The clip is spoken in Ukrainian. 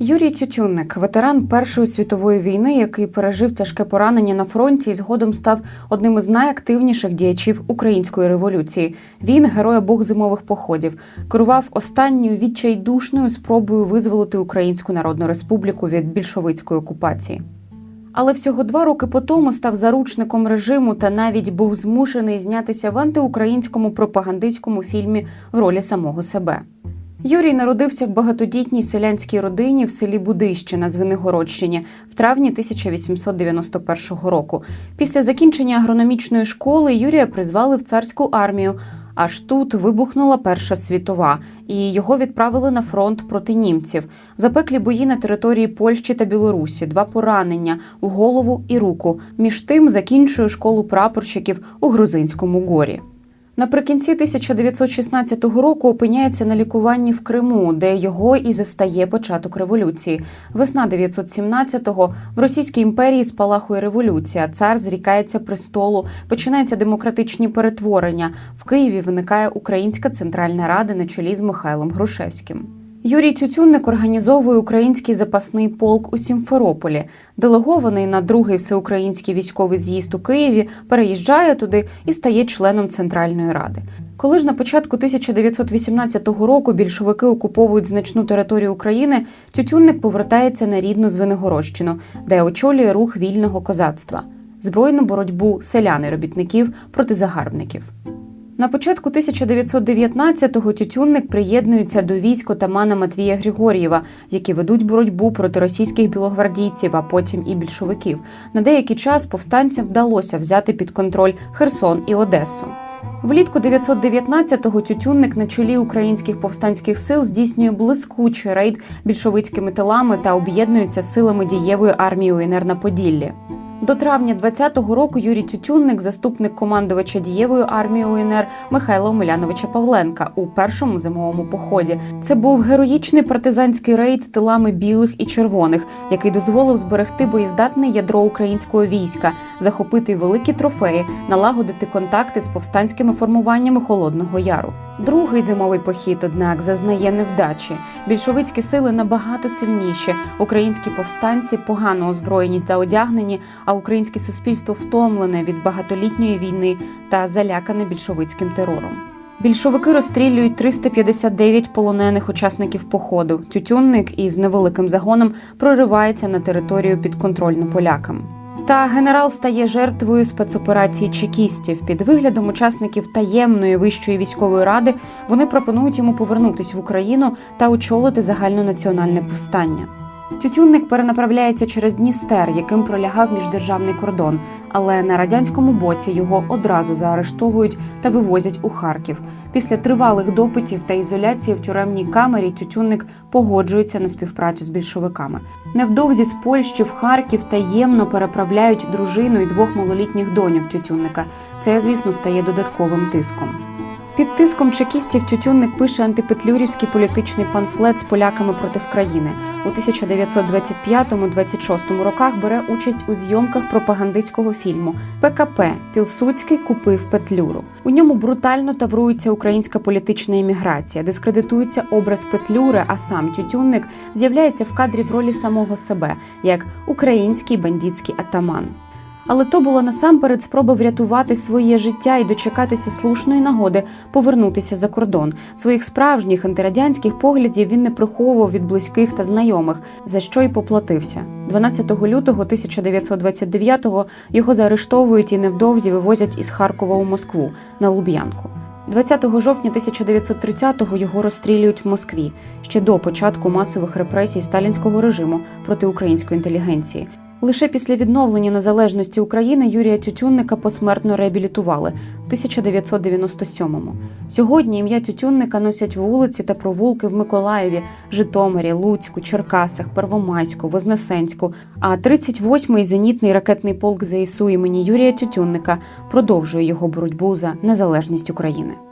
Юрій Тютюнник, ветеран Першої світової війни, який пережив тяжке поранення на фронті і згодом став одним із найактивніших діячів української революції. Він герой обох зимових походів, керував останньою відчайдушною спробою визволити Українську Народну Республіку від більшовицької окупації. Але всього два роки по тому став заручником режиму та навіть був змушений знятися в антиукраїнському пропагандистському фільмі в ролі самого себе. Юрій народився в багатодітній селянській родині в селі Будище на Звенигородщині в травні 1891 року. Після закінчення агрономічної школи Юрія призвали в царську армію. Аж тут вибухнула Перша світова, і його відправили на фронт проти німців. Запеклі бої на території Польщі та Білорусі, два поранення у голову і руку. Між тим закінчує школу прапорщиків у Грузинському горі. Наприкінці 1916 року опиняється на лікуванні в Криму, де його і застає початок революції. Весна 917-го в Російській імперії спалахує революція. Цар зрікається престолу, починаються демократичні перетворення. В Києві виникає Українська Центральна Рада на чолі з Михайлом Грушевським. Юрій Тютюнник організовує український запасний полк у Сімферополі. Делегований на другий всеукраїнський військовий з'їзд у Києві, переїжджає туди і стає членом Центральної Ради. Коли ж на початку 1918 року більшовики окуповують значну територію України, Тютюнник повертається на рідну Звенигородщину, де очолює рух вільного козацтва, збройну боротьбу селян і робітників проти загарбників. На початку 1919-го Тютюнник приєднується до військ отамана Матвія Григор'єва, які ведуть боротьбу проти російських білогвардійців, а потім і більшовиків. На деякий час повстанцям вдалося взяти під контроль Херсон і Одесу. Влітку 919-го Тютюнник на чолі українських повстанських сил здійснює блискучий рейд більшовицькими тилами та об'єднується силами дієвої армії УНР на Поділлі. До травня 20-го року Юрій Тютюнник, заступник командувача дієвої армії УНР Михайла Омеляновича Павленка у першому зимовому поході. Це був героїчний партизанський рейд тилами білих і червоних, який дозволив зберегти боєздатне ядро українського війська, захопити великі трофеї, налагодити контакти з повстанськими формуваннями Холодного Яру. Другий зимовий похід, однак, зазнає невдачі. Більшовицькі сили набагато сильніші. Українські повстанці погано озброєні та одягнені, а українське суспільство втомлене від багатолітньої війни та залякане більшовицьким терором. Більшовики розстрілюють 359 полонених учасників походу. Тютюнник із невеликим загоном проривається на територію підконтрольну полякам. Та генерал стає жертвою спецоперації чекістів. Під виглядом учасників таємної вищої військової ради вони пропонують йому повернутися в Україну та очолити загальнонаціональне повстання. Тютюнник перенаправляється через Дністер, яким пролягав міждержавний кордон, але на радянському боці його одразу заарештовують та вивозять у Харків. Після тривалих допитів та ізоляції в тюремній камері Тютюнник погоджується на співпрацю з більшовиками. Невдовзі з Польщі в Харків таємно переправляють дружину і двох малолітніх доньок Тютюнника. Це, звісно, стає додатковим тиском. Під тиском чекістів Тютюнник пише антипетлюрівський політичний памфлет з поляками проти країни. У 1925-26 роках бере участь у зйомках пропагандистського фільму ПКП Пілсуцький купив Петлюру. У ньому брутально таврується українська політична еміграція, дискредитується образ Петлюри, а сам Тютюнник з'являється в кадрі в ролі самого себе як український бандитський атаман. Але то було насамперед спроба врятувати своє життя і дочекатися слушної нагоди повернутися за кордон. Своїх справжніх антирадянських поглядів він не приховував від близьких та знайомих, за що й поплатився. 12 лютого 1929-го його заарештовують і невдовзі вивозять із Харкова у Москву на Луб'янку. 20 жовтня 1930-го його розстрілюють в Москві ще до початку масових репресій сталінського режиму проти української інтелігенції. Лише після відновлення незалежності України Юрія Тютюнника посмертно реабілітували в 1997-му. Сьогодні ім'я Тютюнника носять вулиці та провулки в Миколаєві, Житомирі, Луцьку, Черкасах, Первомайську, Вознесенську. А 38-й зенітний ракетний полк ЗСУ імені Юрія Тютюнника продовжує його боротьбу за незалежність України.